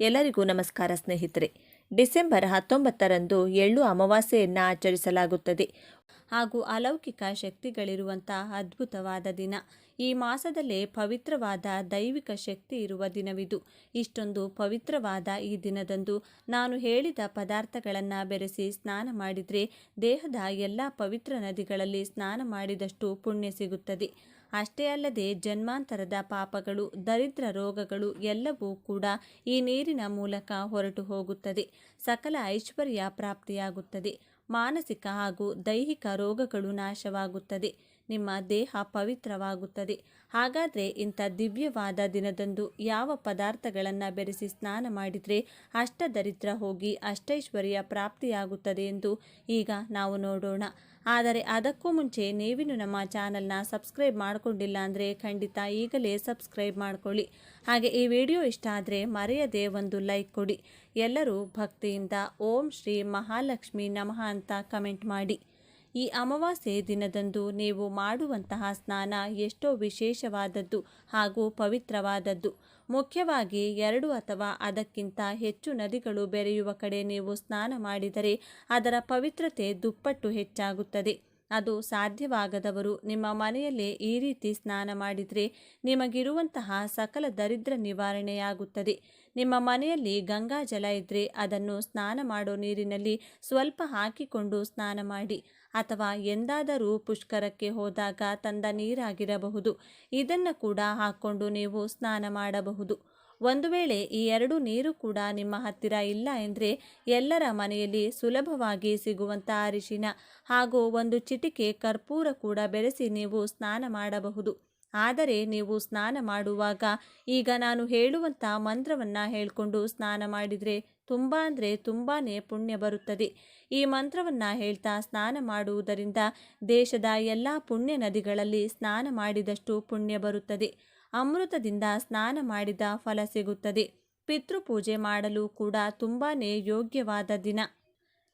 ಎಲ್ಲರಿಗೂ ನಮಸ್ಕಾರ ಸ್ನೇಹಿತರೆ. ಡಿಸೆಂಬರ್ ಹತ್ತೊಂಬತ್ತರಂದು ಎಳ್ಳು ಅಮಾವಾಸ್ಯೆಯನ್ನು ಆಚರಿಸಲಾಗುತ್ತದೆ. ಹಾಗೂ ಅಲೌಕಿಕ ಶಕ್ತಿಗಳಿರುವಂಥ ಅದ್ಭುತವಾದ ದಿನ. ಈ ಮಾಸದಲ್ಲೇ ಪವಿತ್ರವಾದ ದೈವಿಕ ಶಕ್ತಿ ಇರುವ ದಿನವಿದು. ಇಷ್ಟೊಂದು ಪವಿತ್ರವಾದ ಈ ದಿನದಂದು ನಾನು ಹೇಳಿದ ಪದಾರ್ಥಗಳನ್ನು ಬೆರೆಸಿ ಸ್ನಾನ ಮಾಡಿದರೆ ದೇಹದ ಎಲ್ಲ ಪವಿತ್ರ ನದಿಗಳಲ್ಲಿ ಸ್ನಾನ ಮಾಡಿದಷ್ಟು ಪುಣ್ಯ ಸಿಗುತ್ತದೆ. ಅಷ್ಟೇ ಅಲ್ಲದೆ ಜನ್ಮಾಂತರದ ಪಾಪಗಳು, ದರಿದ್ರ ರೋಗಗಳು ಎಲ್ಲವೂ ಕೂಡ ಈ ನೀರಿನ ಮೂಲಕ ಹೊರಟು ಹೋಗುತ್ತದೆ. ಸಕಲ ಐಶ್ವರ್ಯ ಪ್ರಾಪ್ತಿಯಾಗುತ್ತದೆ. ಮಾನಸಿಕ ಹಾಗೂ ದೈಹಿಕ ರೋಗಗಳು ನಾಶವಾಗುತ್ತದೆ. ನಿಮ್ಮ ದೇಹ ಪವಿತ್ರವಾಗುತ್ತದೆ. ಹಾಗಾದರೆ ಇಂಥ ದಿವ್ಯವಾದ ದಿನದಂದು ಯಾವ ಪದಾರ್ಥಗಳನ್ನು ಬೆರೆಸಿ ಸ್ನಾನ ಮಾಡಿದರೆ ಅಷ್ಟದರಿದ್ರ ಹೋಗಿ ಅಷ್ಟೈಶ್ವರ್ಯ ಪ್ರಾಪ್ತಿಯಾಗುತ್ತದೆ ಎಂದು ಈಗ ನಾವು ನೋಡೋಣ. ಆದರೆ ಅದಕ್ಕೂ ಮುಂಚೆ ನೀವಿನ್ನು ನಮ್ಮ ಚಾನಲ್ನ ಸಬ್ಸ್ಕ್ರೈಬ್ ಮಾಡಿಕೊಂಡಿಲ್ಲ ಅಂದರೆ ಖಂಡಿತ ಈಗಲೇ ಸಬ್ಸ್ಕ್ರೈಬ್ ಮಾಡಿಕೊಳ್ಳಿ. ಹಾಗೆ ಈ ವಿಡಿಯೋ ಇಷ್ಟ ಆದರೆ ಮರೆಯದೆ ಒಂದು ಲೈಕ್ ಕೊಡಿ. ಎಲ್ಲರೂ ಭಕ್ತಿಯಿಂದ ಓಂ ಶ್ರೀ ಮಹಾಲಕ್ಷ್ಮಿ ನಮಃ ಅಂತ ಕಮೆಂಟ್ ಮಾಡಿ. ಈ ಅಮಾವಾಸ್ಯೆ ದಿನದಂದು ನೀವು ಮಾಡುವಂತಹ ಸ್ನಾನ ಎಷ್ಟೋ ವಿಶೇಷವಾದದ್ದು ಹಾಗೂ ಪವಿತ್ರವಾದದ್ದು. ಮುಖ್ಯವಾಗಿ ಎರಡು ಅಥವಾ ಅದಕ್ಕಿಂತ ಹೆಚ್ಚು ನದಿಗಳು ಬೆರೆಯುವ ಕಡೆ ನೀವು ಸ್ನಾನ ಮಾಡಿದರೆ ಅದರ ಪವಿತ್ರತೆ ದುಪ್ಪಟ್ಟು ಹೆಚ್ಚಾಗುತ್ತದೆ. ಅದು ಸಾಧ್ಯವಾಗದವರು ನಿಮ್ಮ ಮನೆಯಲ್ಲೇ ಈ ರೀತಿ ಸ್ನಾನ ಮಾಡಿದರೆ ನಿಮಗಿರುವಂತಹ ಸಕಲ ದರಿದ್ರ ನಿವಾರಣೆಯಾಗುತ್ತದೆ. ನಿಮ್ಮ ಮನೆಯಲ್ಲಿ ಗಂಗಾ ಜಲ ಇದ್ದರೆ ಅದನ್ನು ಸ್ನಾನ ಮಾಡೋ ನೀರಿನಲ್ಲಿ ಸ್ವಲ್ಪ ಹಾಕಿಕೊಂಡು ಸ್ನಾನ ಮಾಡಿ. ಅಥವಾ ಎಂದಾದರೂ ಪುಷ್ಕರಕ್ಕೆ ಹೋದಾಗ ತಂದ ನೀರಾಗಿರಬಹುದು. ಇದನ್ನು ಕೂಡ ಹಾಕ್ಕೊಂಡು ನೀವು ಸ್ನಾನ ಮಾಡಬಹುದು. ಒಂದು ವೇಳೆ ಈ ಎರಡು ನೀರು ಕೂಡ ನಿಮ್ಮ ಹತ್ತಿರ ಇಲ್ಲ ಎಂದರೆ ಎಲ್ಲರ ಮನೆಯಲ್ಲಿ ಸುಲಭವಾಗಿ ಸಿಗುವಂಥ ಅರಿಶಿನ ಹಾಗೂ ಒಂದು ಚಿಟಿಕೆ ಕರ್ಪೂರ ಕೂಡ ಬೆರೆಸಿ ನೀವು ಸ್ನಾನ ಮಾಡಬಹುದು. ಆದರೆ ನೀವು ಸ್ನಾನ ಮಾಡುವಾಗ ಈಗ ನಾನು ಹೇಳುವಂಥ ಮಂತ್ರವನ್ನು ಹೇಳಿಕೊಂಡು ಸ್ನಾನ ಮಾಡಿದರೆ ತುಂಬ ಅಂದರೆ ತುಂಬಾ ಪುಣ್ಯ ಬರುತ್ತದೆ. ಈ ಮಂತ್ರವನ್ನು ಹೇಳ್ತಾ ಸ್ನಾನ ಮಾಡುವುದರಿಂದ ದೇಶದ ಎಲ್ಲ ಪುಣ್ಯ ನದಿಗಳಲ್ಲಿ ಸ್ನಾನ ಮಾಡಿದಷ್ಟು ಪುಣ್ಯ ಬರುತ್ತದೆ. ಅಮೃತದಿಂದ ಸ್ನಾನ ಮಾಡಿದ ಫಲ ಸಿಗುತ್ತದೆ. ಪಿತೃಪೂಜೆ ಮಾಡಲು ಕೂಡ ತುಂಬಾ ಯೋಗ್ಯವಾದ ದಿನ.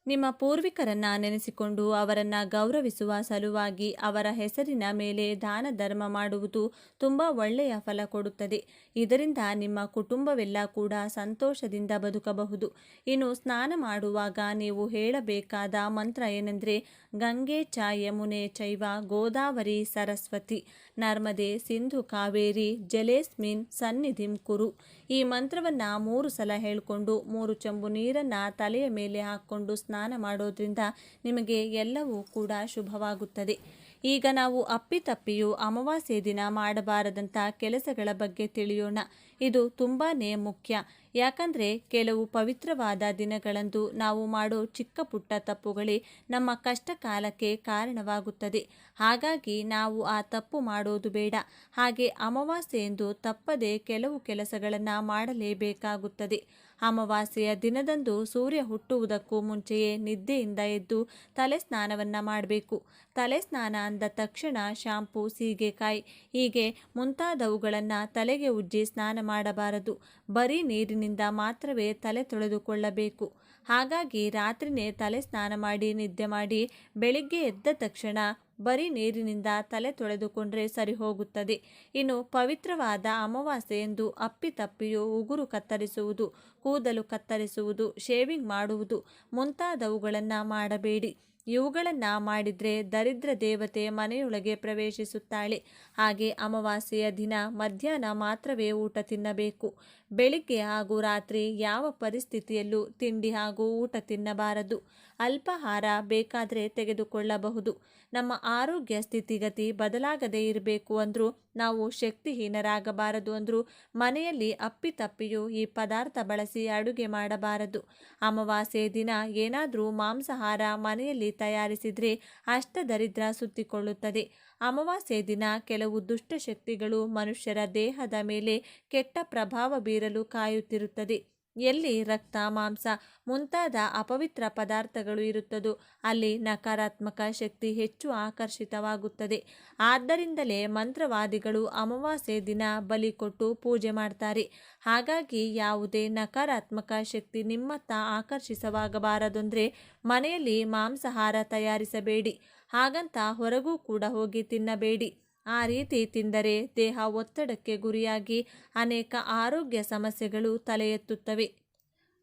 ನಿಮ್ಮ ಪೂರ್ವಿಕರನ್ನ ನೆನೆಸಿಕೊಂಡು ಅವರನ್ನು ಗೌರವಿಸುವ ಸಲುವಾಗಿ ಅವರ ಹೆಸರಿನ ಮೇಲೆ ದಾನ ಧರ್ಮ ಮಾಡುವುದು ತುಂಬ ಒಳ್ಳೆಯ ಫಲ ಕೊಡುತ್ತದೆ. ಇದರಿಂದ ನಿಮ್ಮ ಕುಟುಂಬವೆಲ್ಲ ಕೂಡ ಸಂತೋಷದಿಂದ ಬದುಕಬಹುದು. ಇನ್ನು ಸ್ನಾನ ಮಾಡುವಾಗ ನೀವು ಹೇಳಬೇಕಾದ ಮಂತ್ರ ಏನೆಂದರೆ, ಗಂಗೆ ಚ ಯಮುನೆ ಚೈವ ಗೋದಾವರಿ ಸರಸ್ವತಿ. ನರ್ಮದೆ, ಸಿಂಧು, ಕಾವೇರಿ, ಜಲೇಸ್ಮಿನ್ ಸನ್ನಿಧಿಂ ಕುರು. ಈ ಮಂತ್ರವನ್ನು ಮೂರು ಸಲ ಹೇಳಿಕೊಂಡು ಮೂರು ಚಂಬು ನೀರನ್ನು ತಲೆಯ ಮೇಲೆ ಹಾಕ್ಕೊಂಡು ಸ್ನಾನ ಮಾಡೋದ್ರಿಂದ ನಿಮಗೆ ಎಲ್ಲವೂ ಕೂಡ ಶುಭವಾಗುತ್ತದೆ. ಈಗ ನಾವು ಅಪ್ಪಿತಪ್ಪಿಯು ಅಮಾವಾಸ್ಯೆ ದಿನ ಮಾಡಬಾರದಂಥ ಕೆಲಸಗಳ ಬಗ್ಗೆ ತಿಳಿಯೋಣ. ಇದು ತುಂಬಾ ಮುಖ್ಯ. ಯಾಕಂದರೆ ಕೆಲವು ಪವಿತ್ರವಾದ ದಿನಗಳಂದು ನಾವು ಮಾಡೋ ಚಿಕ್ಕ ಪುಟ್ಟ ತಪ್ಪುಗಳೇ ನಮ್ಮ ಕಷ್ಟ ಕಾಲಕ್ಕೆ ಕಾರಣವಾಗುತ್ತದೆ. ಹಾಗಾಗಿ ನಾವು ಆ ತಪ್ಪು ಮಾಡೋದು ಬೇಡ. ಹಾಗೆ ಅಮಾವಾಸ್ಯೆ ಎಂದು ತಪ್ಪದೆ ಕೆಲವು ಕೆಲಸಗಳನ್ನು ಮಾಡಲೇಬೇಕಾಗುತ್ತದೆ. ಅಮಾವಾಸ್ಯೆಯ ದಿನದಂದು ಸೂರ್ಯ ಹುಟ್ಟುವುದಕ್ಕೂ ಮುಂಚೆಯೇ ನಿದ್ದೆಯಿಂದ ಎದ್ದು ತಲೆ ಸ್ನಾನವನ್ನು ಮಾಡಬೇಕು. ತಲೆ ಸ್ನಾನ ಅಂದ ತಕ್ಷಣ ಶಾಂಪು, ಸೀಗೆಕಾಯಿ, ಹೀಗೆ ಮುಂತಾದವುಗಳನ್ನು ತಲೆಗೆ ಉಜ್ಜಿ ಸ್ನಾನ ಮಾಡಬಾರದು. ಬರೀ ನೀರಿನಿಂದ ಮಾತ್ರವೇ ತಲೆ ತೊಳೆದುಕೊಳ್ಳಬೇಕು. ಹಾಗಾಗಿ ರಾತ್ರಿನೇ ತಲೆ ಸ್ನಾನ ಮಾಡಿ, ನಿದ್ದೆ ಮಾಡಿ ಬೆಳಿಗ್ಗೆ ಎದ್ದ ತಕ್ಷಣ ಬರೀ ನೀರಿನಿಂದ ತಲೆ ತೊಳೆದುಕೊಂಡ್ರೆ ಸರಿ ಹೋಗುತ್ತದೆ. ಇನ್ನು ಪವಿತ್ರವಾದ ಅಮಾವಾಸ್ಯೆ ಎಂದು ಅಪ್ಪಿತಪ್ಪಿಯು ಉಗುರು ಕತ್ತರಿಸುವುದು, ಕೂದಲು ಕತ್ತರಿಸುವುದು, ಶೇವಿಂಗ್ ಮಾಡುವುದು ಮುಂತಾದವುಗಳನ್ನು ಮಾಡಬೇಡಿ. ಇವುಗಳನ್ನು ಮಾಡಿದರೆ ದರಿದ್ರ ದೇವತೆ ಮನೆಯೊಳಗೆ ಪ್ರವೇಶಿಸುತ್ತಾಳೆ. ಹಾಗೆ ಅಮಾವಾಸ್ಯೆಯ ದಿನ ಮಧ್ಯಾಹ್ನ ಮಾತ್ರವೇ ಊಟ ತಿನ್ನಬೇಕು. ಬೆಳಿಗ್ಗೆ ಹಾಗೂ ರಾತ್ರಿ ಯಾವ ಪರಿಸ್ಥಿತಿಯಲ್ಲೂ ತಿಂಡಿ ಹಾಗೂ ಊಟ ತಿನ್ನಬಾರದು. ಅಲ್ಪಾಹಾರ ಬೇಕಾದರೆ ತೆಗೆದುಕೊಳ್ಳಬಹುದು. ನಮ್ಮ ಆರೋಗ್ಯ ಸ್ಥಿತಿಗತಿ ಬದಲಾಗದೇ ಇರಬೇಕು ಅಂದರೂ ನಾವು ಶಕ್ತಿಹೀನರಾಗಬಾರದು ಅಂದರೂ ಮನೆಯಲ್ಲಿ ಅಪ್ಪಿತಪ್ಪಿಯೂ ಈ ಪದಾರ್ಥ ಬಳಸಿ ಅಡುಗೆ ಮಾಡಬಾರದು. ಅಮಾವಾಸ್ಯೆ ದಿನ ಏನಾದರೂ ಮಾಂಸಾಹಾರ ಮನೆಯಲ್ಲಿ ತಯಾರಿಸಿದರೆ ಅಷ್ಟದರಿದ್ರ ಸುತ್ತಿಕೊಳ್ಳುತ್ತದೆ. ಅಮಾವಾಸ್ಯೆ ದಿನ ಕೆಲವು ದುಷ್ಟಶಕ್ತಿಗಳು ಮನುಷ್ಯರ ದೇಹದ ಮೇಲೆ ಕೆಟ್ಟ ಪ್ರಭಾವ ಬೀರಲು ಕಾಯುತ್ತಿರುತ್ತದೆ. ಎಲ್ಲಿ ರಕ್ತ, ಮಾಂಸ ಮುಂತಾದ ಅಪವಿತ್ರ ಪದಾರ್ಥಗಳು ಇರುತ್ತದೋ, ಅಲ್ಲಿ ನಕಾರಾತ್ಮಕ ಶಕ್ತಿ ಹೆಚ್ಚು ಆಕರ್ಷಿತವಾಗುತ್ತದೆ. ಆದ್ದರಿಂದಲೇ ಮಂತ್ರವಾದಿಗಳು ಅಮಾವಾಸ್ಯೆ ದಿನ ಬಲಿ ಕೊಟ್ಟು ಪೂಜೆ ಮಾಡ್ತಾರೆ. ಹಾಗಾಗಿ ಯಾವುದೇ ನಕಾರಾತ್ಮಕ ಶಕ್ತಿ ನಿಮ್ಮತ್ತ ಆಕರ್ಷಿಸವಾಗಬಾರದೊಂದ್ರೆ ಮನೆಯಲ್ಲಿ ಮಾಂಸಾಹಾರ ತಯಾರಿಸಬೇಡಿ. ಹಾಗಂತ ಹೊರಗೂ ಕೂಡ ಹೋಗಿ ತಿನ್ನಬೇಡಿ. ಆ ರೀತಿ ತಿಂದರೆ ದೇಹ ಒತ್ತಡಕ್ಕೆ ಗುರಿಯಾಗಿ ಅನೇಕ ಆರೋಗ್ಯ ಸಮಸ್ಯೆಗಳು ತಲೆ ಎತ್ತುತ್ತವೆ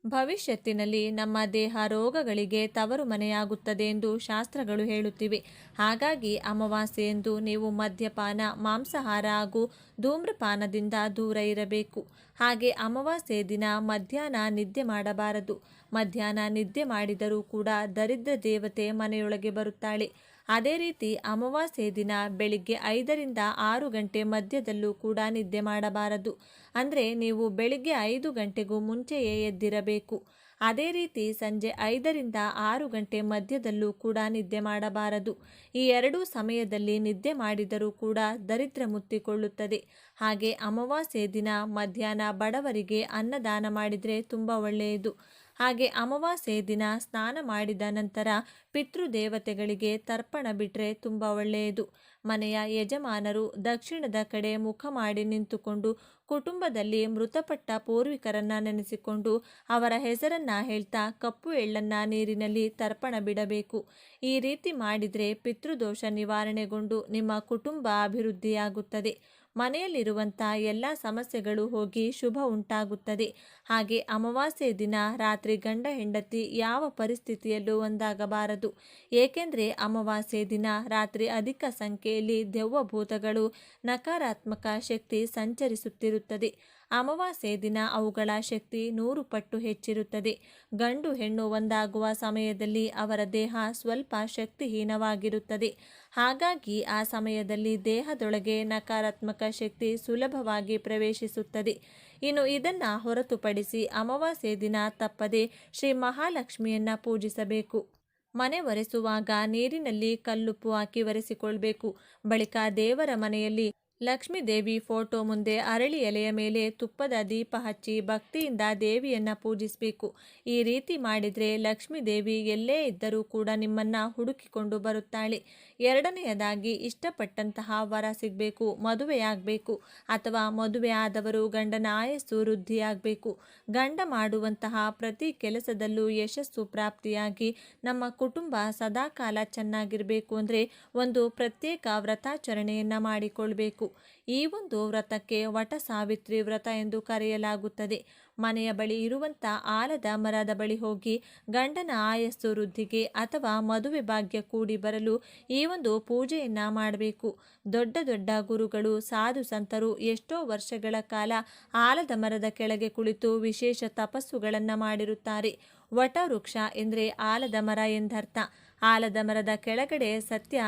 ಭವಿಷ್ಯತ್ತಿನಲ್ಲಿ ನಮ್ಮ ದೇಹ ರೋಗಗಳಿಗೆ ತವರು ಮನೆಯಾಗುತ್ತದೆ ಎಂದು ಶಾಸ್ತ್ರಗಳು ಹೇಳುತ್ತಿವೆ. ಹಾಗಾಗಿ ಅಮಾವಾಸ್ಯೆಯೆಂದು ನೀವು ಮದ್ಯಪಾನ, ಮಾಂಸಾಹಾರ ಹಾಗೂ ಧೂಮ್ರಪಾನದಿಂದ ದೂರ ಇರಬೇಕು. ಹಾಗೆ ಅಮಾವಾಸ್ಯೆ ದಿನ ಮಧ್ಯಾಹ್ನ ನಿದ್ದೆ ಮಾಡಬಾರದು. ಮಧ್ಯಾಹ್ನ ನಿದ್ದೆ ಮಾಡಿದರೂ ಕೂಡ ದರಿದ್ರ ದೇವತೆ ಮನೆಯೊಳಗೆ ಬರುತ್ತಾಳೆ. ಅದೇ ರೀತಿ ಅಮಾವಾಸ್ಯೆ ದಿನ ಬೆಳಿಗ್ಗೆ ಐದರಿಂದ ಆರು ಗಂಟೆ ಮಧ್ಯದಲ್ಲೂ ಕೂಡ ನಿದ್ದೆ ಮಾಡಬಾರದು. ಅಂದರೆ ನೀವು ಬೆಳಿಗ್ಗೆ ಐದು ಗಂಟೆಗೂ ಮುಂಚೆಯೇ ಎದ್ದಿರಬೇಕು. ಅದೇ ರೀತಿ ಸಂಜೆ ಐದರಿಂದ ಆರು ಗಂಟೆ ಮಧ್ಯದಲ್ಲೂ ಕೂಡ ನಿದ್ದೆ ಮಾಡಬಾರದು. ಈ ಎರಡೂ ಸಮಯದಲ್ಲಿ ನಿದ್ದೆ ಮಾಡಿದರೂ ಕೂಡ ದರಿದ್ರ ಮುತ್ತಿಕೊಳ್ಳುತ್ತದೆ. ಹಾಗೆ ಅಮಾವಾಸ್ಯೆ ದಿನ ಮಧ್ಯಾಹ್ನ ಬಡವರಿಗೆ ಅನ್ನದಾನ ಮಾಡಿದರೆ ತುಂಬ ಒಳ್ಳೆಯದು. ಹಾಗೆ ಅಮಾವಾಸ್ಯೆ ದಿನ ಸ್ನಾನ ಮಾಡಿದ ನಂತರ ಪಿತೃದೇವತೆಗಳಿಗೆ ತರ್ಪಣ ಬಿಟ್ಟರೆ ತುಂಬ ಒಳ್ಳೆಯದು. ಮನೆಯ ಯಜಮಾನರು ದಕ್ಷಿಣದ ಕಡೆ ಮುಖ ಮಾಡಿ ನಿಂತುಕೊಂಡು ಕುಟುಂಬದಲ್ಲಿ ಮೃತಪಟ್ಟ ಪೂರ್ವಿಕರನ್ನ ನೆನೆಸಿಕೊಂಡು ಅವರ ಹೆಸರನ್ನ ಹೇಳ್ತಾ ಕಪ್ಪು ಎಳ್ಳನ್ನ ನೀರಿನಲ್ಲಿ ತರ್ಪಣ ಬಿಡಬೇಕು. ಈ ರೀತಿ ಮಾಡಿದರೆ ಪಿತೃದೋಷ ನಿವಾರಣೆಗೊಂಡು ನಿಮ್ಮ ಕುಟುಂಬ ಅಭಿವೃದ್ಧಿಯಾಗುತ್ತದೆ. ಮನೆಯಲ್ಲಿರುವಂಥ ಎಲ್ಲ ಸಮಸ್ಯೆಗಳು ಹೋಗಿ ಶುಭ ಉಂಟಾಗುತ್ತದೆ. ಹಾಗೆ ಅಮಾವಾಸ್ಯೆ ದಿನ ರಾತ್ರಿ ಗಂಡ ಹೆಂಡತಿ ಯಾವ ಪರಿಸ್ಥಿತಿಯಲ್ಲೂ ಒಂದಾಗಬಾರದು. ಏಕೆಂದರೆ ಅಮಾವಾಸ್ಯೆ ದಿನ ರಾತ್ರಿ ಅಧಿಕ ಸಂಖ್ಯೆಯಲ್ಲಿ ದೆವ್ವಭೂತಗಳು ನಕಾರಾತ್ಮಕ ಶಕ್ತಿ ಸಂಚರಿಸುತ್ತಿರುತ್ತದೆ. ಅಮಾವಾಸ್ಯೆ ದಿನ ಅವುಗಳ ಶಕ್ತಿ ನೂರು ಪಟ್ಟು ಹೆಚ್ಚಿರುತ್ತದೆ. ಗಂಡು ಹೆಣ್ಣು ಒಂದಾಗುವ ಸಮಯದಲ್ಲಿ ಅವರ ದೇಹ ಸ್ವಲ್ಪ ಶಕ್ತಿಹೀನವಾಗಿರುತ್ತದೆ. ಹಾಗಾಗಿ ಆ ಸಮಯದಲ್ಲಿ ದೇಹದೊಳಗೆ ನಕಾರಾತ್ಮಕ ಶಕ್ತಿ ಸುಲಭವಾಗಿ ಪ್ರವೇಶಿಸುತ್ತದೆ. ಇನ್ನು ಇದನ್ನು ಹೊರತುಪಡಿಸಿ ಅಮಾವಾಸ್ಯೆ ದಿನ ತಪ್ಪದೆ ಶ್ರೀ ಮಹಾಲಕ್ಷ್ಮಿಯನ್ನು ಪೂಜಿಸಬೇಕು. ಮನೆ ಒರೆಸುವಾಗ ನೀರಿನಲ್ಲಿ ಕಲ್ಲುಪ್ಪು ಹಾಕಿ ಒರೆಸಿಕೊಳ್ಬೇಕು. ಬಳಿಕ ದೇವರ ಮನೆಯಲ್ಲಿ ಲಕ್ಷ್ಮೀ ದೇವಿ ಫೋಟೋ ಮುಂದೆ ಅರಳಿ ಎಲೆಯ ಮೇಲೆ ತುಪ್ಪದ ದೀಪ ಹಚ್ಚಿ ಭಕ್ತಿಯಿಂದ ದೇವಿಯನ್ನು ಪೂಜಿಸಬೇಕು. ಈ ರೀತಿ ಮಾಡಿದರೆ ಲಕ್ಷ್ಮೀದೇವಿ ಎಲ್ಲೇ ಇದ್ದರೂ ಕೂಡ ನಿಮ್ಮನ್ನ ಹುಡುಕಿಕೊಂಡು ಬರುತ್ತಾಳೆ. ಎರಡನೆಯದಾಗಿ ಇಷ್ಟಪಟ್ಟಂತಹ ವರ ಸಿಗಬೇಕು, ಮದುವೆಯಾಗಬೇಕು ಅಥವಾ ಮದುವೆ ಆದವರು ಗಂಡನ ಆಯಸ್ಸು ವೃದ್ಧಿಯಾಗಬೇಕು. ಗಂಡ ಮಾಡುವಂತಹ ಪ್ರತಿ ಕೆಲಸದಲ್ಲೂ ಯಶಸ್ಸು ಪ್ರಾಪ್ತಿಯಾಗಿ ನಮ್ಮ ಕುಟುಂಬ ಸದಾಕಾಲ ಚೆನ್ನಾಗಿರಬೇಕು ಅಂದರೆ ಒಂದು ಪ್ರತ್ಯೇಕ ವ್ರತಾಚರಣೆಯನ್ನು ಮಾಡಿಕೊಳ್ಬೇಕು. ಈ ಒಂದು ವ್ರತಕ್ಕೆ ವಟ ಸಾವಿತ್ರಿ ವ್ರತ ಎಂದು ಕರೆಯಲಾಗುತ್ತದೆ. ಮನೆಯ ಬಳಿ ಇರುವಂಥ ಆಲದ ಮರದ ಬಳಿ ಹೋಗಿ ಗಂಡನ ಆಯಸ್ಸು ವೃದ್ಧಿಗೆ ಅಥವಾ ಮದುವೆ ಭಾಗ್ಯ ಕೂಡಿ ಬರಲು ಈ ಒಂದು ಪೂಜೆಯನ್ನು ಮಾಡಬೇಕು. ದೊಡ್ಡ ದೊಡ್ಡ ಗುರುಗಳು, ಸಾಧು ಸಂತರು ಎಷ್ಟೋ ವರ್ಷಗಳ ಕಾಲ ಆಲದ ಮರದ ಕೆಳಗೆ ಕುಳಿತು ವಿಶೇಷ ತಪಸ್ಸುಗಳನ್ನು ಮಾಡಿರುತ್ತಾರೆ. ವಟ ವೃಕ್ಷ ಎಂದರೆ ಆಲದ ಮರ ಎಂದರ್ಥ. ಆಲದ ಮರದ ಕೆಳಗಡೆ ಸತ್ಯ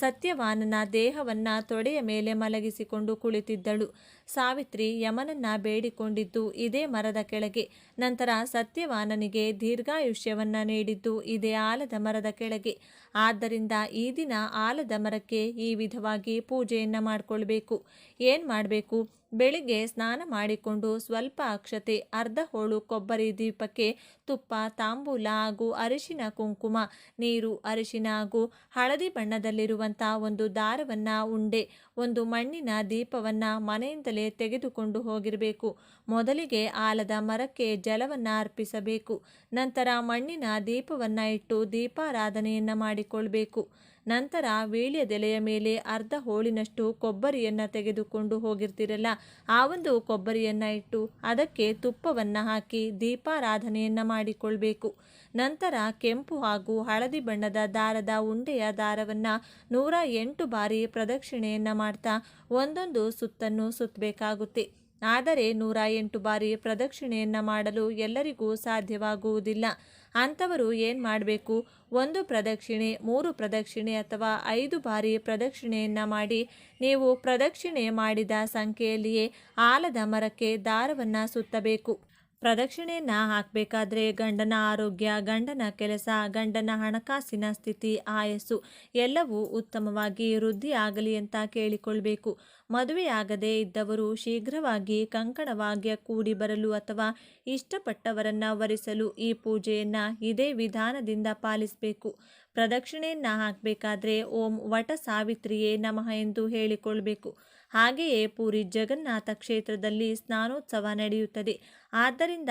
ಸತ್ಯವಾನನ ದೇಹವನ್ನ ತೊಡೆಯ ಮೇಲೆ ಮಲಗಿಸಿಕೊಂಡು ಕುಳಿತಿದ್ದಳು. ಸಾವಿತ್ರಿ ಯಮನನ್ನ ಬೇಡಿಕೊಂಡಿದ್ದು ಇದೇ ಮರದ ಕೆಳಗೆ. ನಂತರ ಸತ್ಯವಾನನಿಗೆ ದೀರ್ಘಾಯುಷ್ಯವನ್ನ ನೀಡಿದ್ದು ಇದೇ ಆಲದ ಮರದ ಕೆಳಗೆ. ಆದ್ದರಿಂದ ಈ ದಿನ ಆಲದ ಮರಕ್ಕೆ ಈ ವಿಧವಾಗಿ ಪೂಜೆಯನ್ನ ಮಾಡಿಕೊಳ್ಬೇಕು. ಏನು ಮಾಡಬೇಕು? ಬೆಳಿಗ್ಗೆ ಸ್ನಾನ ಮಾಡಿಕೊಂಡು ಸ್ವಲ್ಪ ಅಕ್ಷತೆ, ಅರ್ಧ ಹೋಳು ಕೊಬ್ಬರಿ ದೀಪಕ್ಕೆ ತುಪ್ಪ, ತಾಂಬೂಲ ಹಾಗೂ ಅರಿಶಿನ ಕುಂಕುಮ, ನೀರು, ಅರಿಶಿನ ಹಾಗೂ ಹಳದಿ ಬಣ್ಣದಲ್ಲಿರುವಂಥ ಒಂದು ದಾರವನ್ನು ಉಂಡೆ ಒಂದು ಮಣ್ಣಿನ ದೀಪವನ್ನು ಮನೆಯಿಂದಲೇ ತೆಗೆದುಕೊಂಡು ಹೋಗಿರಬೇಕು. ಮೊದಲಿಗೆ ಆಲದ ಮರಕ್ಕೆ ಜಲವನ್ನು ಅರ್ಪಿಸಬೇಕು. ನಂತರ ಮಣ್ಣಿನ ದೀಪವನ್ನು ಇಟ್ಟು ದೀಪಾರಾಧನೆಯನ್ನು ಮಾಡಿಕೊಳ್ಬೇಕು. ನಂತರ ವೀಳ್ಯದೆಲೆಯ ಮೇಲೆ ಅರ್ಧ ಹೋಳಿನಷ್ಟು ಕೊಬ್ಬರಿಯನ್ನು ತೆಗೆದುಕೊಂಡು ಹೋಗಿರ್ತಿರಲ್ಲ, ಆ ಒಂದು ಕೊಬ್ಬರಿಯನ್ನು ಇಟ್ಟು ಅದಕ್ಕೆ ತುಪ್ಪವನ್ನು ಹಾಕಿ ದೀಪಾರಾಧನೆಯನ್ನು ಮಾಡಿಕೊಳ್ಬೇಕು. ನಂತರ ಕೆಂಪು ಹಾಗೂ ಹಳದಿ ಬಣ್ಣದ ದಾರದ ಉಂಡೆಯ ದಾರವನ್ನು ನೂರ ಎಂಟು ಬಾರಿ ಪ್ರದಕ್ಷಿಣೆಯನ್ನು ಮಾಡ್ತಾ ಒಂದೊಂದು ಸುತ್ತನ್ನು ಸುತ್ತಬೇಕಾಗುತ್ತೆ. ಆದರೆ ನೂರ ಎಂಟು ಬಾರಿ ಪ್ರದಕ್ಷಿಣೆಯನ್ನು ಮಾಡಲು ಎಲ್ಲರಿಗೂ ಸಾಧ್ಯವಾಗುವುದಿಲ್ಲ. ಅಂಥವರು ಏನು ಮಾಡಬೇಕು? ಒಂದು ಪ್ರದಕ್ಷಿಣೆ, ಮೂರು ಪ್ರದಕ್ಷಿಣೆ ಅಥವಾ ಐದು ಬಾರಿ ಪ್ರದಕ್ಷಿಣೆಯನ್ನು ಮಾಡಿ ನೀವು ಪ್ರದಕ್ಷಿಣೆ ಮಾಡಿದ ಸಂಖ್ಯೆಯಲ್ಲಿಯೇ ಆಲದ ಮರಕ್ಕೆ ದಾರವನ್ನು ಸುತ್ತಬೇಕು. ಪ್ರದಕ್ಷಿಣೆಯನ್ನು ಹಾಕಬೇಕಾದ್ರೆ ಗಂಡನ ಆರೋಗ್ಯ, ಗಂಡನ ಕೆಲಸ, ಗಂಡನ ಹಣಕಾಸಿನ ಸ್ಥಿತಿ, ಆಯಸ್ಸು ಎಲ್ಲವೂ ಉತ್ತಮವಾಗಿ ವೃದ್ಧಿ ಆಗಲಿ ಅಂತ ಕೇಳಿಕೊಳ್ಬೇಕು. ಮದುವೆಯಾಗದೇ ಇದ್ದವರು ಶೀಘ್ರವಾಗಿ ಕಂಕಣವಾಗ್ಯ ಕೂಡಿ ಬರಲು ಅಥವಾ ಇಷ್ಟಪಟ್ಟವರನ್ನ ವರಿಸಲು ಈ ಪೂಜೆಯನ್ನು ಇದೇ ವಿಧಾನದಿಂದ ಪಾಲಿಸಬೇಕು. ಪ್ರದಕ್ಷಿಣೆಯನ್ನು ಹಾಕಬೇಕಾದ್ರೆ ಓಂ ವಟ ಸಾವಿತ್ರಿಯೇ ನಮಃ ಎಂದು ಹೇಳಿಕೊಳ್ಬೇಕು. ಹಾಗೆಯೇ ಪೂರಿ ಜಗನ್ನಾಥ ಕ್ಷೇತ್ರದಲ್ಲಿ ಸ್ನಾನೋತ್ಸವ ನಡೆಯುತ್ತದೆ. ಆದ್ದರಿಂದ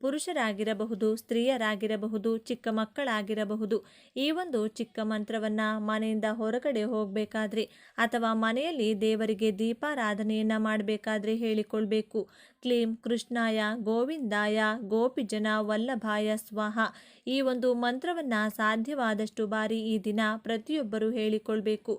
ಪುರುಷರಾಗಿರಬಹುದು, ಸ್ತ್ರೀಯರಾಗಿರಬಹುದು, ಚಿಕ್ಕ ಮಕ್ಕಳಾಗಿರಬಹುದು, ಈ ಒಂದು ಚಿಕ್ಕ ಮಂತ್ರವನ್ನು ಮನೆಯಿಂದ ಹೊರಗಡೆ ಹೋಗಬೇಕಾದ್ರೆ ಅಥವಾ ಮನೆಯಲ್ಲಿ ದೇವರಿಗೆ ದೀಪಾರಾಧನೆಯನ್ನು ಮಾಡಬೇಕಾದ್ರೆ ಹೇಳಿಕೊಳ್ಬೇಕು. ಕ್ಲೀಂ ಕೃಷ್ಣಾಯ, ಗೋವಿಂದಾಯ, ಗೋಪಿಜನ, ವಲ್ಲಭಾಯ, ಸ್ವಾಹ ಈ ಒಂದು ಮಂತ್ರವನ್ನು ಸಾಧ್ಯವಾದಷ್ಟು ಬಾರಿ ಈ ದಿನ ಪ್ರತಿಯೊಬ್ಬರು ಹೇಳಿಕೊಳ್ಬೇಕು.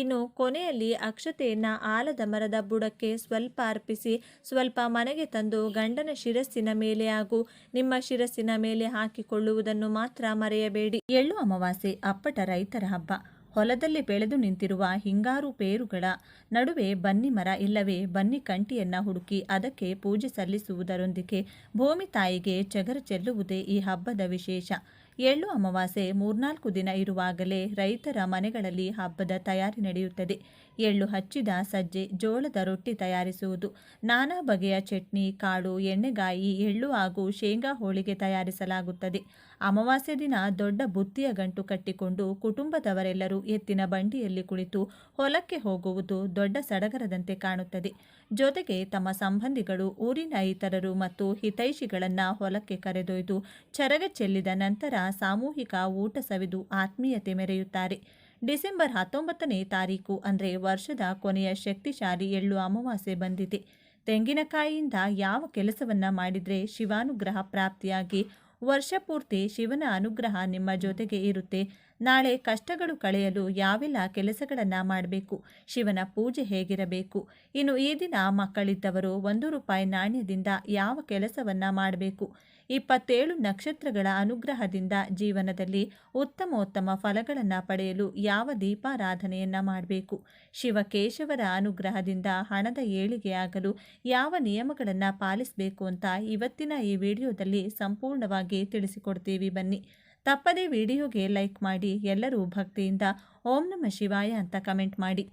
ಇನ್ನು ಕೊನೆಯಲ್ಲಿ ಅಕ್ಷತೆಯನ್ನು ಆಲದ ಮರದ ಬುಡಕ್ಕೆ ಸ್ವಲ್ಪ ಅರ್ಪಿಸಿ, ಸ್ವಲ್ಪ ಮನೆಗೆ ತಂದು ಗಂಡನ ಶಿರಸ್ಸಿನ ಮೇಲೆ ಹಾಗೂ ನಿಮ್ಮ ಶಿರಸ್ಸಿನ ಮೇಲೆ ಹಾಕಿಕೊಳ್ಳುವುದನ್ನು ಮಾತ್ರ ಮರೆಯಬೇಡಿ. ಎಳ್ಳು ಅಮಾವಾಸ್ಯೆ, ಅಪ್ಪಟ ರೈತರ ಹಬ್ಬ. ಹೊಲದಲ್ಲಿ ಬೆಳೆದು ನಿಂತಿರುವ ಹಿಂಗಾರು ಪೇರುಗಳ ನಡುವೆ ಬನ್ನಿ ಮರ ಇಲ್ಲವೇ? ಬನ್ನಿ ಕಂಟಿಯನ್ನ ಹುಡುಕಿ ಅದಕ್ಕೆ ಪೂಜೆ ಸಲ್ಲಿಸುವುದರೊಂದಿಗೆ ಭೂಮಿ ತಾಯಿಗೆ ಚಗರ ಚೆಲ್ಲುವುದೇ ಈ ಹಬ್ಬದ ವಿಶೇಷ. ಎಳ್ಳು ಅಮಾವಾಸ್ಯೆ ಮೂರ್ನಾಲ್ಕು ದಿನ ಇರುವಾಗಲೇ ರೈತರ ಮನೆಗಳಲ್ಲಿ ಹಬ್ಬದ ತಯಾರಿ ನಡೆಯುತ್ತದೆ. ಎಳ್ಳು ಹಚ್ಚಿದ ಸಜ್ಜೆ ಜೋಳದ ರೊಟ್ಟಿ ತಯಾರಿಸುವುದು. ನಾನಾ ಬಗೆಯ ಚಟ್ನಿ, ಕಾಳು, ಎಣ್ಣೆಗಾಯಿ, ಎಳ್ಳು ಹಾಗೂ ಶೇಂಗಾ ಹೋಳಿಗೆ ತಯಾರಿಸಲಾಗುತ್ತದೆ. ಅಮಾವಾಸ್ಯೆ ದಿನ ದೊಡ್ಡ ಬುತ್ತಿಯ ಗಂಟು ಕಟ್ಟಿಕೊಂಡು ಕುಟುಂಬದವರೆಲ್ಲರೂ ಎತ್ತಿನ ಬಂಡಿಯಲ್ಲಿ ಕುಳಿತು ಹೊಲಕ್ಕೆ ಹೋಗುವುದು ದೊಡ್ಡ ಸಡಗರದಂತೆ ಕಾಣುತ್ತದೆ. ಜೊತೆಗೆ ತಮ್ಮ ಸಂಬಂಧಿಗಳು, ಊರಿನ ಇತರರು ಮತ್ತು ಹಿತೈಷಿಗಳನ್ನು ಹೊಲಕ್ಕೆ ಕರೆದೊಯ್ದು, ಚರಗ ಚೆಲ್ಲಿದ ನಂತರ ಸಾಮೂಹಿಕ ಊಟ ಸವಿದು ಆತ್ಮೀಯತೆ ಮೆರೆಯುತ್ತಾರೆ. ಡಿಸೆಂಬರ್ ಹತ್ತೊಂಬತ್ತನೇ ತಾರೀಕು ಅಂದರೆ ವರ್ಷದ ಕೊನೆಯ ಶಕ್ತಿಶಾಲಿ ಎಳ್ಳು ಅಮಾವಾಸ್ಯೆ ಬಂದಿದೆ. ತೆಂಗಿನಕಾಯಿಯಿಂದ ಯಾವ ಕೆಲಸವನ್ನ ಮಾಡಿದರೆ ಶಿವಾನುಗ್ರಹ ಪ್ರಾಪ್ತಿಯಾಗಿ ವರ್ಷ ಪೂರ್ತಿ ಶಿವನ ಅನುಗ್ರಹ ನಿಮ್ಮ ಜೊತೆಗೆ ಇರುತ್ತೆ. ನಾಳೆ ಕಷ್ಟಗಳು ಕಳೆಯಲು ಯಾವೆಲ್ಲ ಕೆಲಸಗಳನ್ನು ಮಾಡಬೇಕು? ಶಿವನ ಪೂಜೆ ಹೇಗಿರಬೇಕು? ಇನ್ನು ಈ ದಿನ ಮಕ್ಕಳಿದ್ದವರು ಒಂದು ರೂಪಾಯಿ ನಾಣ್ಯದಿಂದ ಯಾವ ಕೆಲಸವನ್ನು ಮಾಡಬೇಕು? ಇಪ್ಪತ್ತೇಳು ನಕ್ಷತ್ರಗಳ ಅನುಗ್ರಹದಿಂದ ಜೀವನದಲ್ಲಿ ಉತ್ತಮೋತ್ತಮ ಫಲಗಳನ್ನು ಪಡೆಯಲು ಯಾವ ದೀಪಾರಾಧನೆಯನ್ನ ಮಾಡಬೇಕು? ಶಿವಕೇಶವರ ಅನುಗ್ರಹದಿಂದ ಹಣದ ಏಳಿಗೆಯಾಗಲು ಯಾವ ನಿಯಮಗಳನ್ನು ಪಾಲಿಸಬೇಕು ಅಂತ ಇವತ್ತಿನ ಈ ವಿಡಿಯೋದಲ್ಲಿ ಸಂಪೂರ್ಣವಾಗಿ ತಿಳಿಸಿಕೊಡ್ತೀವಿ ಬನ್ನಿ. ತಪ್ಪದೇ ವಿಡಿಯೋಗೆ ಲೈಕ್ ಮಾಡಿ, ಎಲ್ಲರೂ ಭಕ್ತಿಯಿಂದ ಓಂ ನಮ ಶಿವಾಯ ಅಂತ ಕಮೆಂಟ್ ಮಾಡಿ.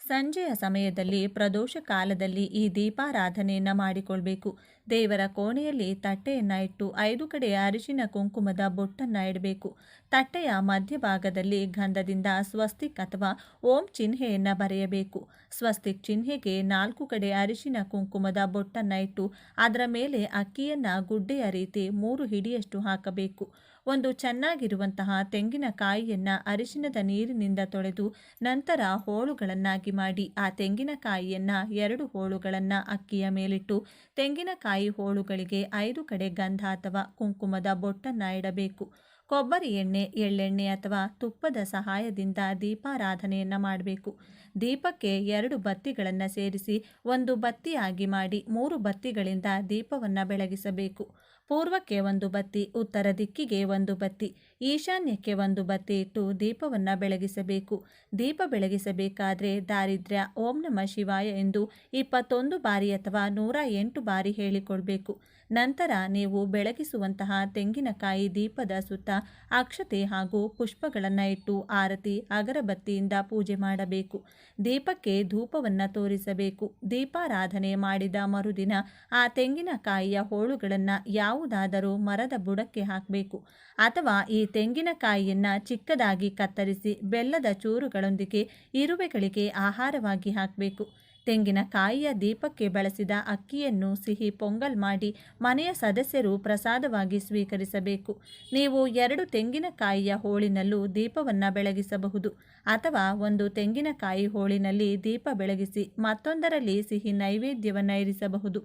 ಸಂಜೆಯ ಸಮಯದಲ್ಲಿ ಪ್ರದೋಷ ಕಾಲದಲ್ಲಿ ಈ ದೀಪಾರಾಧನೆಯನ್ನು ಮಾಡಿಕೊಳ್ಬೇಕು. ದೇವರ ಕೋಣೆಯಲ್ಲಿ ತಟ್ಟೆಯನ್ನು ಇಟ್ಟು ಐದು ಕಡೆ ಅರಿಶಿನ ಕುಂಕುಮದ ಬೊಟ್ಟನ್ನು ಇಡಬೇಕು. ತಟ್ಟೆಯ ಮಧ್ಯಭಾಗದಲ್ಲಿ ಗಂಧದಿಂದ ಸ್ವಸ್ತಿಕ್ ಅಥವಾ ಓಂ ಚಿಹ್ನೆಯನ್ನು ಬರೆಯಬೇಕು. ಸ್ವಸ್ತಿಕ್ ಚಿಹ್ನೆಗೆ ನಾಲ್ಕು ಕಡೆ ಅರಿಶಿನ ಕುಂಕುಮದ ಬೊಟ್ಟನ್ನು ಇಟ್ಟು ಅದರ ಮೇಲೆ ಅಕ್ಕಿಯನ್ನು ಗುಡ್ಡೆಯ ರೀತಿ ಮೂರು ಹಿಡಿಯಷ್ಟು ಹಾಕಬೇಕು. ಒಂದು ಚೆನ್ನಾಗಿರುವಂತಹ ತೆಂಗಿನಕಾಯಿಯನ್ನು ಅರಿಶಿನದ ನೀರಿನಿಂದ ತೊಳೆದು ನಂತರ ಹೋಳುಗಳನ್ನಾಗಿ ಮಾಡಿ ಆ ತೆಂಗಿನಕಾಯಿಯನ್ನು ಎರಡು ಹೋಳುಗಳನ್ನು ಅಕ್ಕಿಯ ಮೇಲಿಟ್ಟು ತೆಂಗಿನಕಾಯಿ ಹೋಳುಗಳಿಗೆ ಐದು ಕಡೆ ಗಂಧ ಅಥವಾ ಕುಂಕುಮದ ಬೊಟ್ಟನ್ನು ಇಡಬೇಕು. ಕೊಬ್ಬರಿ ಎಣ್ಣೆ, ಎಳ್ಳೆಣ್ಣೆ ಅಥವಾ ತುಪ್ಪದ ಸಹಾಯದಿಂದ ದೀಪಾರಾಧನೆಯನ್ನು ಮಾಡಬೇಕು. ದೀಪಕ್ಕೆ ಎರಡು ಬತ್ತಿಗಳನ್ನು ಸೇರಿಸಿ ಒಂದು ಬತ್ತಿಯಾಗಿ ಮಾಡಿ ಮೂರು ಬತ್ತಿಗಳಿಂದ ದೀಪವನ್ನು ಬೆಳಗಿಸಬೇಕು. ಪೂರ್ವಕ್ಕೆ ಒಂದು ಬತ್ತಿ, ಉತ್ತರ ದಿಕ್ಕಿಗೆ ಒಂದು ಬತ್ತಿ. ಈಶಾನ್ಯಕ್ಕೆ ಒಂದು ಬತ್ತಿ ಇಟ್ಟು ದೀಪವನ್ನು ಬೆಳಗಿಸಬೇಕು. ದೀಪ ಬೆಳಗಿಸಬೇಕಾದ್ರೆ ದಾರಿದ್ರ್ಯ ಓಂ ನಮ ಶಿವಾಯ ಎಂದು ಇಪ್ಪತ್ತೊಂದು ಬಾರಿ ಅಥವಾ ನೂರ ಎಂಟು ಬಾರಿ ಹೇಳಿಕೊಳ್ಬೇಕು ನಂತರ ನೀವು ಬೆಳಗಿಸುವಂತಹ ತೆಂಗಿನಕಾಯಿ ದೀಪದ ಸುತ್ತ ಅಕ್ಷತೆ ಹಾಗೂ ಪುಷ್ಪಗಳನ್ನು ಇಟ್ಟು ಆರತಿ, ಅಗರಬತ್ತಿಯಿಂದ ಪೂಜೆ ಮಾಡಬೇಕು. ದೀಪಕ್ಕೆ ಧೂಪವನ್ನು ತೋರಿಸಬೇಕು. ದೀಪಾರಾಧನೆ ಮಾಡಿದ ಮರುದಿನ ಆ ತೆಂಗಿನಕಾಯಿಯ ಹೋಳುಗಳನ್ನು ಯಾವುದಾದರೂ ಮರದ ಬುಡಕ್ಕೆ ಹಾಕಬೇಕು. ಅಥವಾ ಈ ತೆಂಗಿನಕಾಯಿಯನ್ನು ಚಿಕ್ಕದಾಗಿ ಕತ್ತರಿಸಿ ಬೆಲ್ಲದ ಚೂರುಗಳೊಂದಿಗೆ ಇರುವೆಗಳಿಗೆ ಆಹಾರವಾಗಿ ಹಾಕಬೇಕು. ತೆಂಗಿನಕಾಯಿಯ ದೀಪಕ್ಕೆ ಬಳಸಿದ ಅಕ್ಕಿಯನ್ನು ಸಿಹಿ ಪೊಂಗಲ್ ಮಾಡಿ ಮನೆಯ ಸದಸ್ಯರು ಪ್ರಸಾದವಾಗಿ ಸ್ವೀಕರಿಸಬೇಕು. ನೀವು ಎರಡು ತೆಂಗಿನಕಾಯಿಯ ಹೋಳಿನಲ್ಲೂ ದೀಪವನ್ನು ಬೆಳಗಿಸಬಹುದು. ಅಥವಾ ಒಂದು ತೆಂಗಿನಕಾಯಿ ಹೋಳಿನಲ್ಲಿ ದೀಪ ಬೆಳಗಿಸಿ ಮತ್ತೊಂದರಲ್ಲಿ ಸಿಹಿ ನೈವೇದ್ಯವನ್ನು ಇರಿಸಬಹುದು.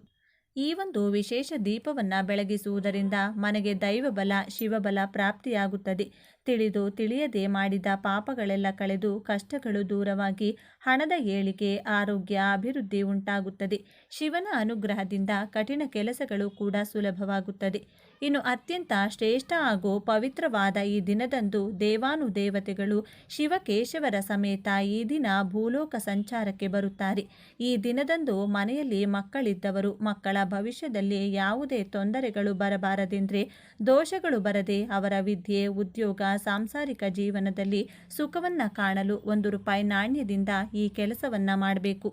ಈ ಒಂದು ವಿಶೇಷ ದೀಪವನ್ನು ಬೆಳಗಿಸುವುದರಿಂದ ಮನೆಗೆ ದೈವಬಲ ಶಿವಬಲ ಪ್ರಾಪ್ತಿಯಾಗುತ್ತದೆ. ತಿಳಿದು ತಿಳಿಯದೆ ಮಾಡಿದ ಪಾಪಗಳೆಲ್ಲ ಕಳೆದು ಕಷ್ಟಗಳು ದೂರವಾಗಿ ಹಣದ ಏಳಿಗೆ ಆರೋಗ್ಯ ಅಭಿವೃದ್ಧಿ ಉಂಟಾಗುತ್ತದೆ. ಶಿವನ ಅನುಗ್ರಹದಿಂದ ಕಠಿಣ ಕೆಲಸಗಳು ಕೂಡ ಸುಲಭವಾಗುತ್ತದೆ. ಇನ್ನು ಅತ್ಯಂತ ಶ್ರೇಷ್ಠ ಹಾಗೂ ಪವಿತ್ರವಾದ ಈ ದಿನದಂದು ದೇವಾನುದೇವತೆಗಳು ಶಿವಕೇಶವರ ಸಮೇತ ಈ ದಿನ ಭೂಲೋಕ ಸಂಚಾರಕ್ಕೆ ಬರುತ್ತಾರೆ. ಈ ದಿನದಂದು ಮನೆಯಲ್ಲಿ ಮಕ್ಕಳಿದ್ದವರು ಮಕ್ಕಳ ಭವಿಷ್ಯದಲ್ಲಿ ಯಾವುದೇ ತೊಂದರೆಗಳು ಬರಬಾರದೆಂದರೆ ದೋಷಗಳು ಬರದೆ ಅವರ ವಿದ್ಯೆ, ಉದ್ಯೋಗ ಸಾಂಸಾರಿಕ ಜೀವನದಲ್ಲಿ ಸುಖವನ್ನ ಕಾಣಲು ಒಂದು ರೂಪಾಯಿ ನಾಣ್ಯದಿಂದ ಈ ಕೆಲಸವನ್ನ ಮಾಡಬೇಕು.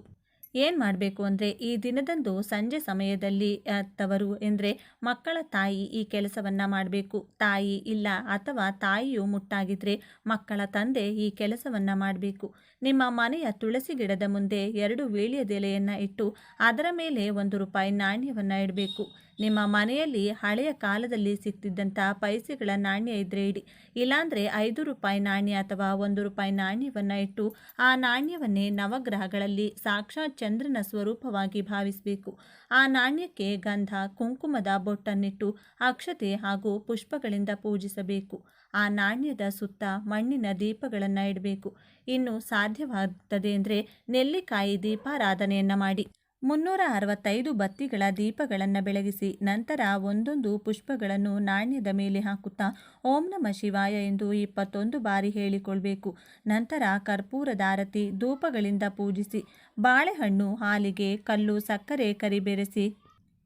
ಏನು ಮಾಡಬೇಕು ಅಂದರೆ ಈ ದಿನದಂದು ಸಂಜೆ ಸಮಯದಲ್ಲಿ ತವರು ಎಂದರೆ ಮಕ್ಕಳ ತಾಯಿ ಈ ಕೆಲಸವನ್ನು ಮಾಡಬೇಕು. ತಾಯಿ ಇಲ್ಲ ಅಥವಾ ತಾಯಿಯು ಮುಟ್ಟಾಗಿದ್ರೆ ಮಕ್ಕಳ ತಂದೆ ಈ ಕೆಲಸವನ್ನು ಮಾಡಬೇಕು. ನಿಮ್ಮ ಮನೆಯ ತುಳಸಿ ಗಿಡದ ಮುಂದೆ ಎರಡು ವೀಳ್ಯದೆಲೆಯನ್ನು ಇಟ್ಟು ಅದರ ಮೇಲೆ ಒಂದು ರೂಪಾಯಿ ನಾಣ್ಯವನ್ನು ಇಡಬೇಕು. ನಿಮ್ಮ ಮನೆಯಲ್ಲಿ ಹಳೆಯ ಕಾಲದಲ್ಲಿ ಸಿಗ್ತಿದ್ದಂಥ ಪೈಸೆಗಳ ನಾಣ್ಯ ಇದ್ರೆ ಇಡಿ. ಇಲ್ಲಾಂದರೆ ಐದು ರೂಪಾಯಿ ನಾಣ್ಯ ಅಥವಾ ಒಂದು ರೂಪಾಯಿ ನಾಣ್ಯವನ್ನು ಇಟ್ಟು ಆ ನಾಣ್ಯವನ್ನೇ ನವಗ್ರಹಗಳಲ್ಲಿ ಸಾಕ್ಷಾತ್ ಚಂದ್ರನ ಸ್ವರೂಪವಾಗಿ ಭಾವಿಸಬೇಕು. ಆ ನಾಣ್ಯಕ್ಕೆ ಗಂಧ, ಕುಂಕುಮದ ಬೊಟ್ಟನ್ನಿಟ್ಟು ಅಕ್ಷತೆ ಹಾಗೂ ಪುಷ್ಪಗಳಿಂದ ಪೂಜಿಸಬೇಕು. ಆ ನಾಣ್ಯದ ಸುತ್ತ ಮಣ್ಣಿನ ದೀಪಗಳನ್ನು ಇಡಬೇಕು. ಇನ್ನು ಸಾಧ್ಯವಾಗುತ್ತದೆ ಅಂದರೆ ನೆಲ್ಲಿಕಾಯಿ ದೀಪಾರಾಧನೆಯನ್ನು ಮಾಡಿ. ಮುನ್ನೂರ ಅರವತ್ತೈದು ಬತ್ತಿಗಳ ದೀಪಗಳನ್ನು ಬೆಳಗಿಸಿ ನಂತರ ಒಂದೊಂದು ಪುಷ್ಪಗಳನ್ನು ನಾಣ್ಯದ ಮೇಲೆ ಹಾಕುತ್ತಾ ಓಂ ನಮ ಶಿವಾಯ ಎಂದು ಇಪ್ಪತ್ತೊಂದು ಬಾರಿ ಹೇಳಿಕೊಳ್ಬೇಕು. ನಂತರ ಕರ್ಪೂರದಾರತಿ ಧೂಪಗಳಿಂದ ಪೂಜಿಸಿ ಬಾಳೆಹಣ್ಣು, ಹಾಲಿಗೆ ಕಲ್ಲು, ಸಕ್ಕರೆ ಕರಿಬೆರೆಸಿ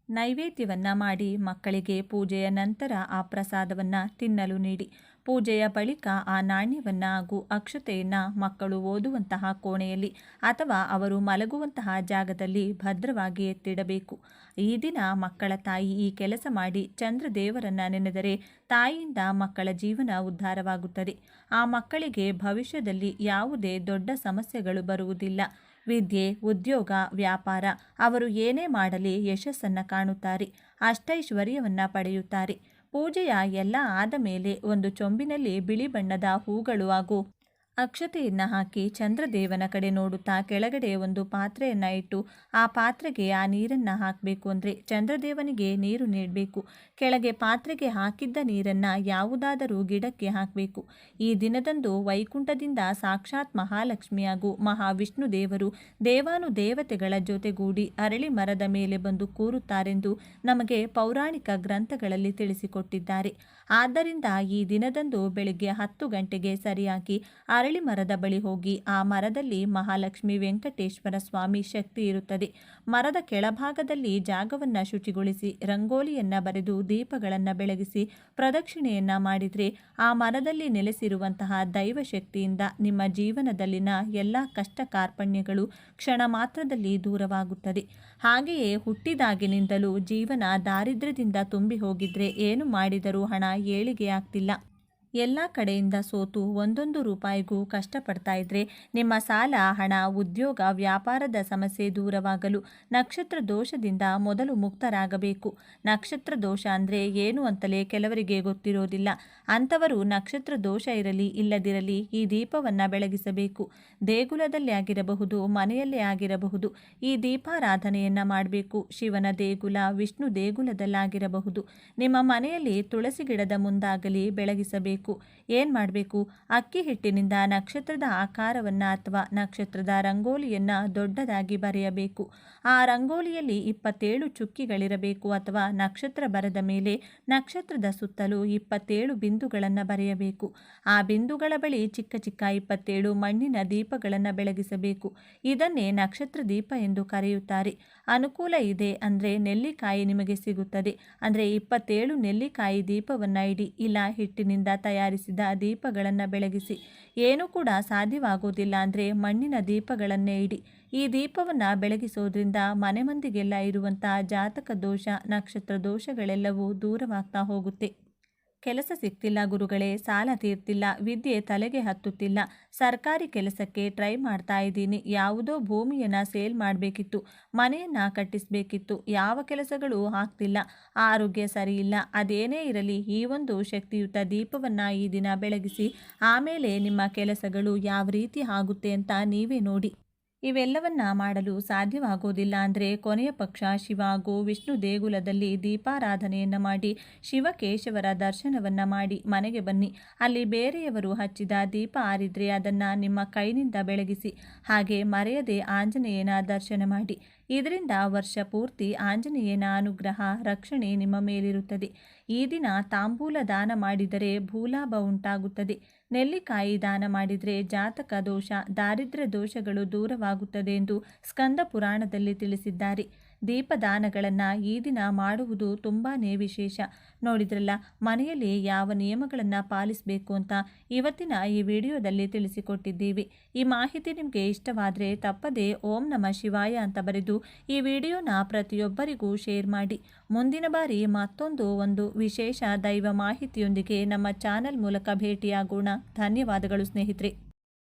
ನೈವೇದ್ಯವನ್ನು ಮಾಡಿ ಮಕ್ಕಳಿಗೆ ಪೂಜೆಯ ನಂತರ ಆ ಪ್ರಸಾದವನ್ನು ತಿನ್ನಲು ನೀಡಿ. ಪೂಜೆಯ ಬಳಿಕ ಆ ನಾಣ್ಯವನ್ನು ಹಾಗೂ ಅಕ್ಷತೆಯನ್ನು ಮಕ್ಕಳು ಓದುವಂತಹ ಕೋಣೆಯಲ್ಲಿ ಅಥವಾ ಅವರು ಮಲಗುವಂತಹ ಜಾಗದಲ್ಲಿ ಭದ್ರವಾಗಿ ಎತ್ತಿಡಬೇಕು. ಈ ದಿನ ಮಕ್ಕಳ ತಾಯಿ ಈ ಕೆಲಸ ಮಾಡಿ ಚಂದ್ರದೇವರನ್ನು ನೆನೆದರೆ ತಾಯಿಯಿಂದ ಮಕ್ಕಳ ಜೀವನ ಉದ್ಧಾರವಾಗುತ್ತದೆ. ಆ ಮಕ್ಕಳಿಗೆ ಭವಿಷ್ಯದಲ್ಲಿ ಯಾವುದೇ ದೊಡ್ಡ ಸಮಸ್ಯೆಗಳು ಬರುವುದಿಲ್ಲ. ವಿದ್ಯೆ, ಉದ್ಯೋಗ, ವ್ಯಾಪಾರ, ಅವರು ಏನೇ ಮಾಡಲಿ ಯಶಸ್ಸನ್ನು ಕಾಣುತ್ತಾರೆ. ಅಷ್ಟೈಶ್ವರ್ಯವನ್ನು ಪಡೆಯುತ್ತಾರೆ. ಪೂಜೆಯ ಎಲ್ಲ ಆದ ಮೇಲೆ ಒಂದು ಚೊಂಬಿನಲ್ಲಿ ಬಿಳಿ ಬಣ್ಣದ ಹೂಗಳು ಹಾಗೂ ಅಕ್ಷತೆಯನ್ನು ಹಾಕಿ ಚಂದ್ರದೇವನ ಕಡೆ ನೋಡುತ್ತಾ ಕೆಳಗಡೆ ಒಂದು ಪಾತ್ರೆಯನ್ನು ಇಟ್ಟು ಆ ಪಾತ್ರೆಗೆ ಆ ನೀರನ್ನು ಹಾಕಬೇಕು. ಅಂದರೆ ಚಂದ್ರದೇವನಿಗೆ ನೀರು ನೀಡಬೇಕು. ಕೆಳಗೆ ಪಾತ್ರೆಗೆ ಹಾಕಿದ್ದ ನೀರನ್ನು ಯಾವುದಾದರೂ ಗಿಡಕ್ಕೆ ಹಾಕಬೇಕು. ಈ ದಿನದಂದು ವೈಕುಂಠದಿಂದ ಸಾಕ್ಷಾತ್ ಮಹಾಲಕ್ಷ್ಮಿ ಹಾಗೂ ಮಹಾವಿಷ್ಣು ದೇವರು ದೇವಾನು ದೇವತೆಗಳ ಜೊತೆಗೂಡಿ ಅರಳಿ ಮರದ ಮೇಲೆ ಬಂದು ಕೂರುತ್ತಾರೆಂದು ನಮಗೆ ಪೌರಾಣಿಕ ಗ್ರಂಥಗಳಲ್ಲಿ ತಿಳಿಸಿಕೊಟ್ಟಿದ್ದಾರೆ. ಆದ್ದರಿಂದ ಈ ದಿನದಂದು ಬೆಳಿಗ್ಗೆ ಹತ್ತು ಗಂಟೆಗೆ ಸರಿಯಾಗಿ ಅರಳಿ ಮರದ ಬಳಿ ಹೋಗಿ ಆ ಮರದಲ್ಲಿ ಮಹಾಲಕ್ಷ್ಮಿ ವೆಂಕಟೇಶ್ವರ ಸ್ವಾಮಿ ಶಕ್ತಿ ಇರುತ್ತದೆ. ಮರದ ಕೆಳಭಾಗದಲ್ಲಿ ಜಾಗವನ್ನು ಶುಚಿಗೊಳಿಸಿ ರಂಗೋಲಿಯನ್ನು ಬರೆದು ದೀಪಗಳನ್ನು ಬೆಳಗಿಸಿ ಪ್ರದಕ್ಷಿಣೆಯನ್ನು ಮಾಡಿದರೆ ಆ ಮರದಲ್ಲಿ ನೆಲೆಸಿರುವಂತಹ ದೈವ ಶಕ್ತಿಯಿಂದ ನಿಮ್ಮ ಜೀವನದಲ್ಲಿನ ಎಲ್ಲ ಕಷ್ಟ ಕಾರ್ಪಣ್ಯಗಳು ಕ್ಷಣ ಮಾತ್ರದಲ್ಲಿ ದೂರವಾಗುತ್ತದೆ. ಹಾಗೆಯೇ ಹುಟ್ಟಿದಾಗಿನಿಂದಲೂ ಜೀವನ ದಾರಿದ್ರ್ಯದಿಂದ ತುಂಬಿ ಹೋಗಿದ್ರೆ ಏನು ಮಾಡಿದರೂ ಹಣ ಏಳಿಗೆ ಆಗ್ತಿಲ್ಲ ಎಲ್ಲ ಕಡೆಯಿಂದ ಸೋತು ಒಂದೊಂದು ರೂಪಾಯಿಗೂ ಕಷ್ಟಪಡ್ತಾ ಇದ್ರೆ ನಿಮ್ಮ ಸಾಲ, ಹಣ, ಉದ್ಯೋಗ, ವ್ಯಾಪಾರದ ಸಮಸ್ಯೆ ದೂರವಾಗಲು ನಕ್ಷತ್ರ ದೋಷದಿಂದ ಮೊದಲು ಮುಕ್ತರಾಗಬೇಕು. ನಕ್ಷತ್ರ ದೋಷ ಅಂದರೆ ಏನು ಅಂತಲೇ ಕೆಲವರಿಗೆ ಗೊತ್ತಿರೋದಿಲ್ಲ. ಅಂಥವರು ನಕ್ಷತ್ರ ದೋಷ ಇರಲಿ, ಇಲ್ಲದಿರಲಿ ಈ ದೀಪವನ್ನು ಬೆಳಗಿಸಬೇಕು. ದೇಗುಲದಲ್ಲಿ ಆಗಿರಬಹುದು, ಮನೆಯಲ್ಲೇ ಆಗಿರಬಹುದು, ಈ ದೀಪಾರಾಧನೆಯನ್ನು ಮಾಡಬೇಕು. ಶಿವನ ದೇಗುಲ, ವಿಷ್ಣು ದೇಗುಲದಲ್ಲಾಗಿರಬಹುದು. ನಿಮ್ಮ ಮನೆಯಲ್ಲಿ ತುಳಸಿ ಗಿಡದ ಮುಂದಾಗಲಿ ಬೆಳಗಿಸಬೇಕು. ಏನು ಮಾಡಬೇಕು? ಅಕ್ಕಿ ಹಿಟ್ಟಿನಿಂದ ನಕ್ಷತ್ರದ ಆಕಾರವನ್ನು ಅಥವಾ ನಕ್ಷತ್ರದ ರಂಗೋಲಿಯನ್ನು ದೊಡ್ಡದಾಗಿ ಬರೆಯಬೇಕು. ಆ ರಂಗೋಲಿಯಲ್ಲಿ ಇಪ್ಪತ್ತೇಳು ಚುಕ್ಕಿಗಳಿರಬೇಕು ಅಥವಾ ನಕ್ಷತ್ರ ಬರದ ಮೇಲೆ ನಕ್ಷತ್ರದ ಸುತ್ತಲೂ ಇಪ್ಪತ್ತೇಳು ಬಿಂದುಗಳನ್ನು ಬರೆಯಬೇಕು. ಆ ಬಿಂದುಗಳ ಬಳಿ ಚಿಕ್ಕ ಚಿಕ್ಕ ಇಪ್ಪತ್ತೇಳು ಮಣ್ಣಿನ ದೀಪಗಳನ್ನು ಬೆಳಗಿಸಬೇಕು. ಇದನ್ನೇ ನಕ್ಷತ್ರ ದೀಪ ಎಂದು ಕರೆಯುತ್ತಾರೆ. ಅನುಕೂಲ ಇದೆ ಅಂದರೆ ನೆಲ್ಲಿಕಾಯಿ ನಿಮಗೆ ಸಿಗುತ್ತದೆ. ಅಂದರೆ ಇಪ್ಪತ್ತೇಳು ನೆಲ್ಲಿಕಾಯಿ ದೀಪವನ್ನು ಇಡಿ. ಇಲ್ಲ ಹಿಟ್ಟಿನಿಂದ ತಯಾರಿಸಿದ ದೀಪಗಳನ್ನು ಬೆಳಗಿಸಿ. ಏನೂ ಕೂಡ ಸಾಧ್ಯವಾಗುವುದಿಲ್ಲ ಅಂದರೆ ಮಣ್ಣಿನ ದೀಪಗಳನ್ನೇ ಇಡಿ. ಈ ದೀಪವನ್ನು ಬೆಳಗಿಸೋದ್ರಿಂದ ಮನೆ ಮಂದಿಗೆಲ್ಲ ಇರುವಂಥ ಜಾತಕ ದೋಷ, ನಕ್ಷತ್ರ ದೋಷಗಳೆಲ್ಲವೂ ದೂರವಾಗ್ತಾ ಹೋಗುತ್ತೆ. ಕೆಲಸ ಸಿಗ್ತಿಲ್ಲ ಗುರುಗಳೇ, ಸಾಲ ತೀರ್ತಿಲ್ಲ, ವಿದ್ಯೆ ತಲೆಗೆ ಹತ್ತುತ್ತಿಲ್ಲ. ಸರ್ಕಾರಿ ಕೆಲಸಕ್ಕೆ ಟ್ರೈ ಮಾಡ್ತಾ ಇದ್ದೀನಿ. ಯಾವುದೋ ಭೂಮಿಯನ್ನು ಸೇಲ್ ಮಾಡಬೇಕಿತ್ತು, ಮನೆಯನ್ನು ಕಟ್ಟಿಸಬೇಕಿತ್ತು. ಯಾವ ಕೆಲಸಗಳು ಆಗ್ತಿಲ್ಲ. ಆರೋಗ್ಯ ಸರಿಯಿಲ್ಲ. ಅದೇನೇ ಇರಲಿ, ಈ ಒಂದು ಶಕ್ತಿಯುತ ದೀಪವನ್ನು ಈ ದಿನ ಬೆಳಗಿಸಿ, ಆಮೇಲೆ ನಿಮ್ಮ ಕೆಲಸಗಳು ಯಾವ ರೀತಿ ಆಗುತ್ತೆ ಅಂತ ನೀವೇ ನೋಡಿ. ಇವೆಲ್ಲವನ್ನ ಮಾಡಲು ಸಾಧ್ಯವಾಗೋದಿಲ್ಲ ಅಂದರೆ ಕೊನೆಯ ಪಕ್ಷ ಶಿವ ಹಾಗೂ ವಿಷ್ಣು ದೇಗುಲದಲ್ಲಿ ದೀಪಾರಾಧನೆಯನ್ನು ಮಾಡಿ, ಶಿವಕೇಶವರ ದರ್ಶನವನ್ನು ಮಾಡಿ ಮನೆಗೆ ಬನ್ನಿ. ಅಲ್ಲಿ ಬೇರೆಯವರು ಹಚ್ಚಿದ ದೀಪ ಆರಿದ್ರೆ ಅದನ್ನು ನಿಮ್ಮ ಕೈನಿಂದ ಬೆಳಗಿಸಿ, ಹಾಗೆ ಮರೆಯದೆ ಆಂಜನೇಯನ ದರ್ಶನ ಮಾಡಿ. ಇದರಿಂದ ವರ್ಷ ಪೂರ್ತಿ ಆಂಜನೇಯನ ಅನುಗ್ರಹ, ರಕ್ಷಣೆ ನಿಮ್ಮ ಮೇಲಿರುತ್ತದೆ. ಈ ದಿನ ತಾಂಬೂಲ ದಾನ ಮಾಡಿದರೆ ಭೂಲಾಭ ಉಂಟಾಗುತ್ತದೆ. ನೆಲ್ಲಿಕಾಯಿ ದಾನ ಮಾಡಿದರೆ ಜಾತಕ ದೋಷ, ದಾರಿದ್ರ್ಯ ದೋಷಗಳು ದೂರವಾಗುತ್ತದೆ ಎಂದು ಸ್ಕಂದ ಪುರಾಣದಲ್ಲಿ ತಿಳಿಸಿದ್ದಾರೆ. ದೀಪದಾನಗಳನ್ನು ಈ ದಿನ ಮಾಡುವುದು ತುಂಬಾ ವಿಶೇಷ. ನೋಡಿದ್ರಲ್ಲ, ಮನೆಯಲ್ಲಿ ಯಾವ ನಿಯಮಗಳನ್ನು ಪಾಲಿಸಬೇಕು ಅಂತ ಇವತ್ತಿನ ಈ ವಿಡಿಯೋದಲ್ಲಿ ತಿಳಿಸಿಕೊಟ್ಟಿದ್ದೀವಿ. ಈ ಮಾಹಿತಿ ನಿಮಗೆ ಇಷ್ಟವಾದರೆ ತಪ್ಪದೇ ಓಂ ನಮ ಶಿವಾಯ ಅಂತ ಬರೆದು ಈ ವಿಡಿಯೋನ ಪ್ರತಿಯೊಬ್ಬರಿಗೂ ಶೇರ್ ಮಾಡಿ. ಮುಂದಿನ ಬಾರಿ ಮತ್ತೊಂದು ಒಂದು ವಿಶೇಷ ದೈವ ಮಾಹಿತಿಯೊಂದಿಗೆ ನಮ್ಮ ಚಾನೆಲ್ ಮೂಲಕ ಭೇಟಿಯಾಗೋಣ. ಧನ್ಯವಾದಗಳು ಸ್ನೇಹಿತರೆ.